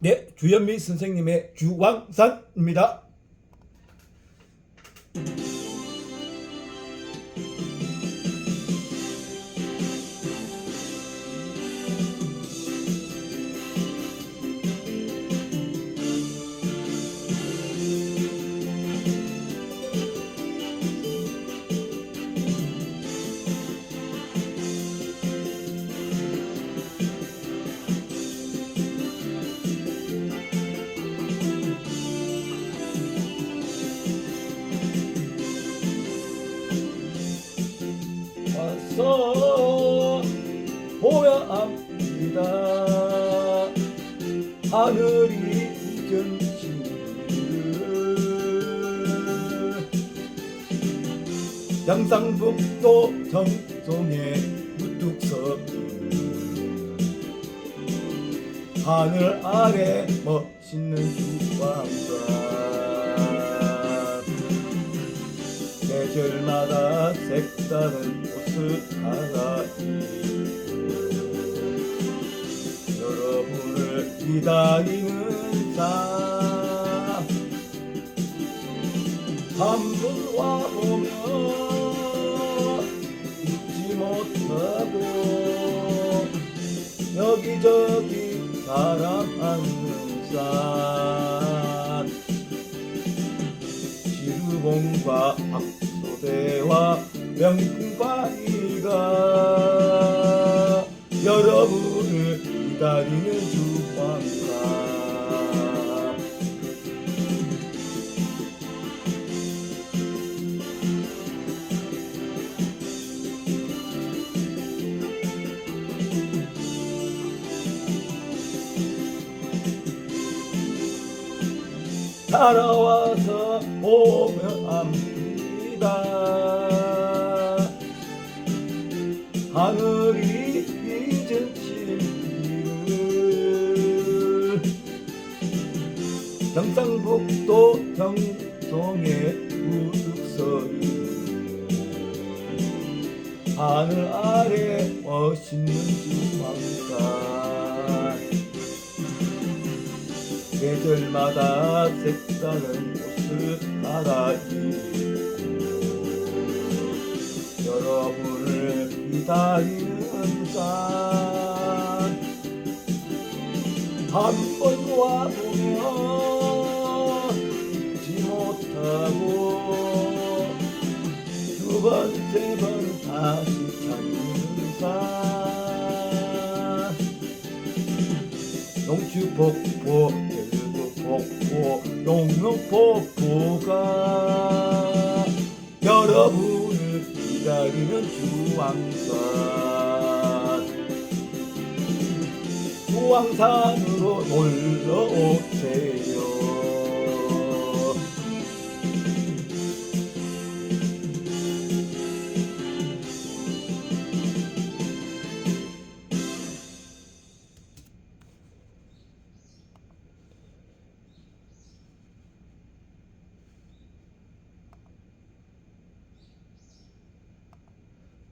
네, 주현미 선생님의 주왕산입니다. 보야 합니다. 하늘이 견진 양상북도 정송의 우뚝서 하늘 아래 멋있는 주왕산 계절마다 색다른 옷을 갈아입고 여러분을 기다리는 삶 한번 와보면 잊지 못하고 여기저기 사랑하는 산 지루봉과 박소대와 명풍바위가 여러분을 기다리는 주황산 따라와서 보면 압니다 하늘 아래 멋있는 주황산 계절마다 색다른 옷을 갈아입고 여러분을 기다리는 산한번 와보면 잊지 못하고 두 번, 다시 찾는 산 농주폭포, 대구폭포, 용릉폭포가 여러분을 기다리는 주황산 주황산으로 놀러 오세요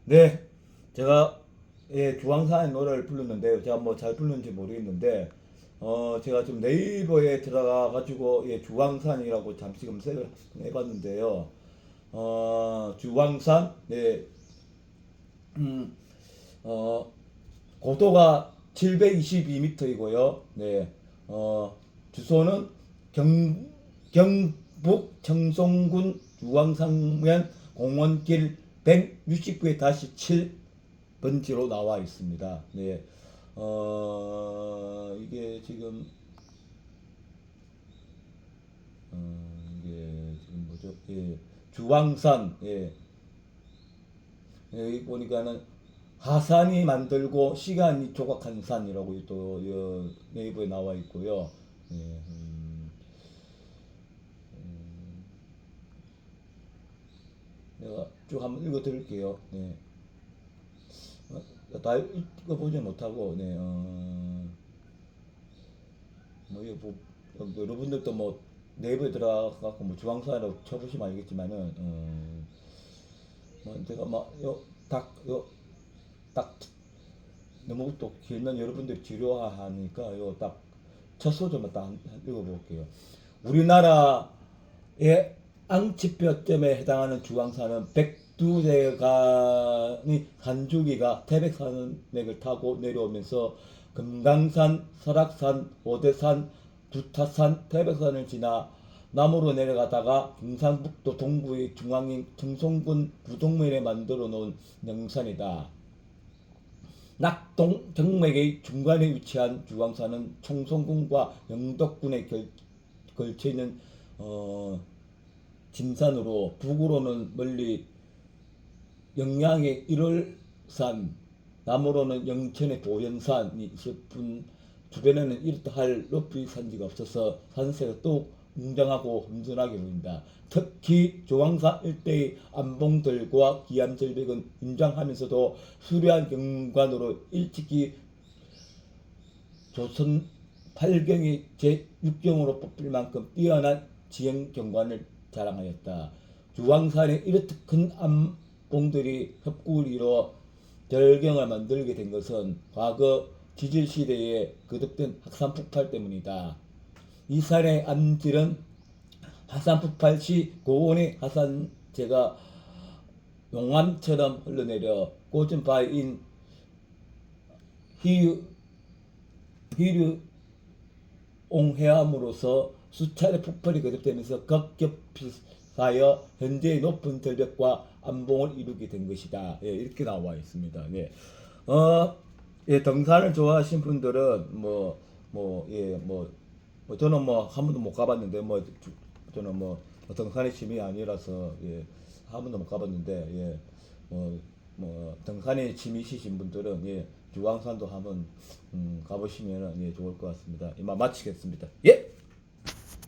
네, 제가 예, 주황산의 노래를 불렀는데요. 제가 뭐 잘 불렀는지 모르겠는데, 어, 제가 좀 네이버에 들어가 가지고 예, 주황산이라고 잠시 검색을 해봤는데요. 어, 주황산, 네, 음, 어, 고도가 722m이고요. 네, 어, 주소는 경, 경북 청송군 주황산면 공원길 169에 다시 7번지로 나와 있습니다. 네, 어, 이게 지금, 어, 이게 지금 뭐죠? 예, 주황산, 예, 여기 보니까는 하산이 만들고 시간이 조각한 산이라고 또 여, 네이버에 나와 있고요. 예, 음, 음, 내가 쭉 한번 읽어 드릴게요. 네. 어, 다 읽어 보지 못하고, 네, 어, 뭐, 이거 뭐, 어, 여러분들도 뭐, 네이버에 들어가갖고 뭐 주황산이라고 쳐보시면 알겠지만은, 어, 뭐, 제가 막, 요, 딱, 요, 딱, 너무 또 길면 여러분들이 지루하니까, 요, 딱, 첫 소절만 딱 읽어볼게요. 우리나라의 앙치뼈점에 해당하는 주황산은 백두대간이 산주기가 태백산맥을 타고 내려오면서 금강산, 설악산, 오대산, 두타산, 태백산을 지나 남으로 내려가다가 경상북도 동부의 중앙인 청송군 부동면에 만들어 놓은 명산이다. 낙동 정맥의 중간에 위치한 주황산은 청송군과 영덕군에 결, 걸쳐 있는 어, 진산으로 북으로는 멀리 영양의 일월산, 남으로는 영천의 도연산이 있을 뿐 주변에는 이렇다 할 높이 산지가 없어서 산세가 더욱 웅장하고 험준하게 보인다. 특히 조왕산 일대의 안봉들과 기암절벽은 웅장하면서도 수려한 경관으로 일찍이 조선 8경의 제6경으로 뽑힐 만큼 뛰어난 지형 경관을 자랑하였다. 주황산에 이렇듯 큰 암봉들이 이뤄 절경을 만들게 된 것은 과거 지질 시대에 거듭된 학산 폭발 때문이다. 이 산의 암질은 하산 폭발 시 고온의 하산재가 용암처럼 흘러내려 꽂은 바위인 희유 희류 옹해함으로써 수차례 폭발이 거듭되면서 겹겹사여 현재의 높은 절벽과 암봉을 이루게 된 것이다. 예, 이렇게 나와 있습니다. 네. 어, 예, 등산을 좋아하시는 분들은 뭐, 뭐, 예, 뭐, 뭐 저는 뭐 한 번도 못 가봤는데 뭐 주- 저는 뭐 등산의 취미 아니라서 예, 한 번도 못 가봤는데 예, 뭐, 뭐 등산의 취미 있으신 분들은 예, 주황산도 한번 음, 가보시면 예, 좋을 것 같습니다. 이만 마치겠습니다. 예.